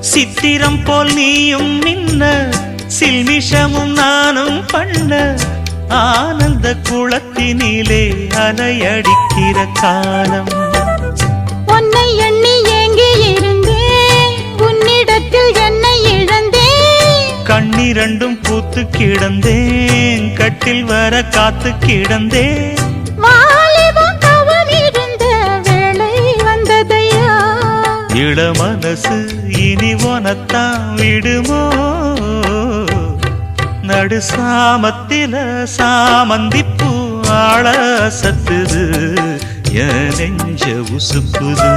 சித்திரம் போல் நீயும் நின்ன சில்மிஷமும் நானும் பண்ண ஆனந்த குளத்தினிலே அலையடிக்கிற காலம். உன்னை கண்ணிரண்டும் பூத்து கிடந்தேன். கட்டில் வர காத்து கிடந்தேன். இள மனசு இனி உனத்தான் விடுமோ? நடு சாமத்தில சாமந்திப்பூ ஆள சத்துது. என் நெஞ்ச உசுப்புது.